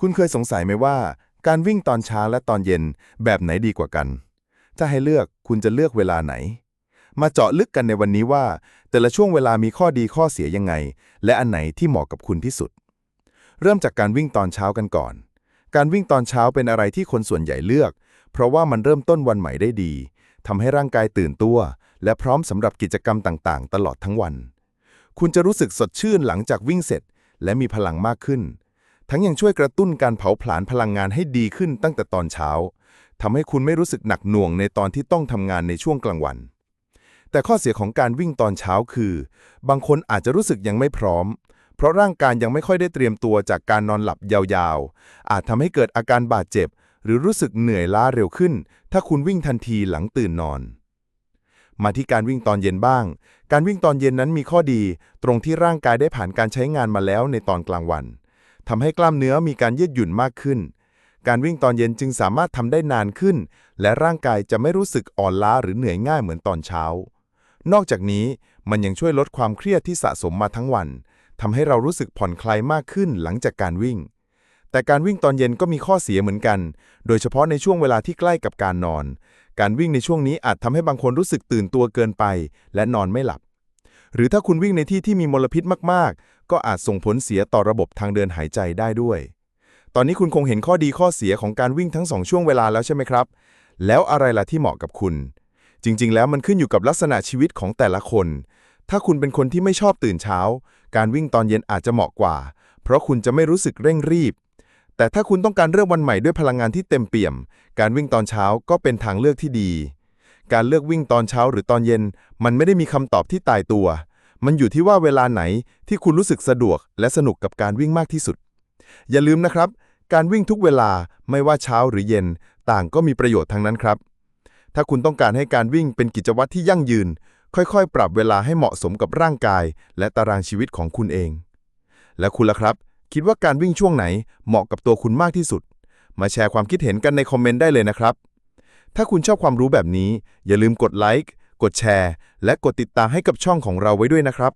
คุณเคยสงสัยไหมว่า การวิ่งตอนเช้าและตอนเย็นแบบไหนดีกว่ากัน ถ้าให้เลือกคุณจะเลือกเวลาไหน มาเจาะลึกกันในวันนี้ว่า แต่ละช่วงเวลามีข้อดีข้อเสียยังไง และอันไหนที่เหมาะกับคุณที่สุด เริ่มจากการวิ่งตอนเช้ากันก่อน การวิ่งตอนเช้าเป็นอะไรที่คนส่วนใหญ่เลือก เพราะว่ามันเริ่มต้นวันใหม่ได้ดีทำให้ร่างกายตื่นตัว และพร้อมสำหรับกิจกรรมต่างๆ ตลอดทั้งวัน คุณจะรู้สึกสดชื่นหลังจากวิ่งเสร็จ และมีพลังมากขึ้น ทั้งยังช่วยกระตุ้นการเผาผลาญพลังงานให้ดีขึ้นตั้งแต่ตอนเช้าทำให้คุณไม่รู้สึกหนักหน่วงในตอนที่ต้องทำงานในช่วงกลางวัน แต่ข้อเสียของการวิ่งตอนเช้าคือ บางคนอาจจะรู้สึกยังไม่พร้อม เพราะร่างกายยังไม่ค่อยได้เตรียมตัวจากการนอนหลับยาวๆ อาจทำให้เกิดอาการบาดเจ็บ หรือรู้สึกเหนื่อยล้าเร็วขึ้น ถ้าคุณวิ่งทันทีหลังตื่นนอน มาที่การวิ่งตอนเย็นบ้าง การวิ่งตอนเย็นนั้นมีข้อดี ตรงที่ร่างกายได้ผ่านการใช้งานมาแล้วในตอนกลางวัน ทำให้กล้ามเนื้อมีการยืดหยุ่นมากขึ้น การวิ่งตอนเย็นจึงสามารถทำได้นานขึ้น และร่างกายจะไม่รู้สึกอ่อนล้าหรือเหนื่อยง่ายเหมือนตอนเช้า นอกจากนี้มันยังช่วยลดความเครียดที่สะสมมาทั้งวันทำให้เรารู้สึกผ่อนคลายมากขึ้นหลังจากการวิ่ง แต่การวิ่งตอนเย็นก็มีข้อเสียเหมือนกัน โดยเฉพาะในช่วงเวลาที่ใกล้กับการนอน การวิ่งในช่วงนี้อาจทำให้บางคนรู้สึกตื่นตัวเกินไป และนอนไม่หลับ หรือถ้าคุณวิ่งในที่ที่มีมลพิษมากๆ ก็อาจส่งผลเสียต่อระบบทางเดินหายใจได้ด้วย ตอนนี้คุณคงเห็นข้อดีข้อเสียของการวิ่งทั้งสองช่วงเวลาแล้วใช่ไหมครับ แล้วอะไรล่ะที่เหมาะกับคุณ จริง ๆ แล้วมันขึ้นอยู่กับลักษณะชีวิตของแต่ละคน ถ้าคุณเป็นคนที่ไม่ชอบตื่นเช้า การวิ่งตอนเย็นอาจจะเหมาะกว่า เพราะคุณจะไม่รู้สึกเร่งรีบแต่ถ้าคุณต้องการเริ่มวันใหม่ด้วยพลังงานที่เต็มเปี่ยม การวิ่งตอนเช้าก็เป็นทางเลือกที่ดี การเลือกวิ่งตอนเช้าหรือตอนเย็น มันไม่ได้มีคำตอบที่ตายตัว มันอยู่ที่ว่าเวลาไหนที่คุณรู้สึกสะดวก และสนุกกับการวิ่งมากที่สุด อย่าลืมนะครับ การวิ่งทุกเวลาไม่ว่าเช้าหรือเย็น ต่างก็มีประโยชน์ทั้งนั้นครับ ถ้าคุณต้องการให้การวิ่งเป็นกิจวัตรที่ยั่งยืน ค่อยๆ ปรับเวลาให้เหมาะสมกับร่างกาย และตารางชีวิตของคุณเอง และคุณล่ะครับ คิดว่าการวิ่งช่วงไหนเหมาะกับตัวคุณมากที่สุด มาแชร์ความคิดเห็นกันในคอมเมนต์ได้เลยนะครับ ถ้าคุณชอบความรู้แบบนี้ อย่าลืมกดไลค์ กดแชร์ และกดติดตามให้กับช่องของเราไว้ด้วยนะครับ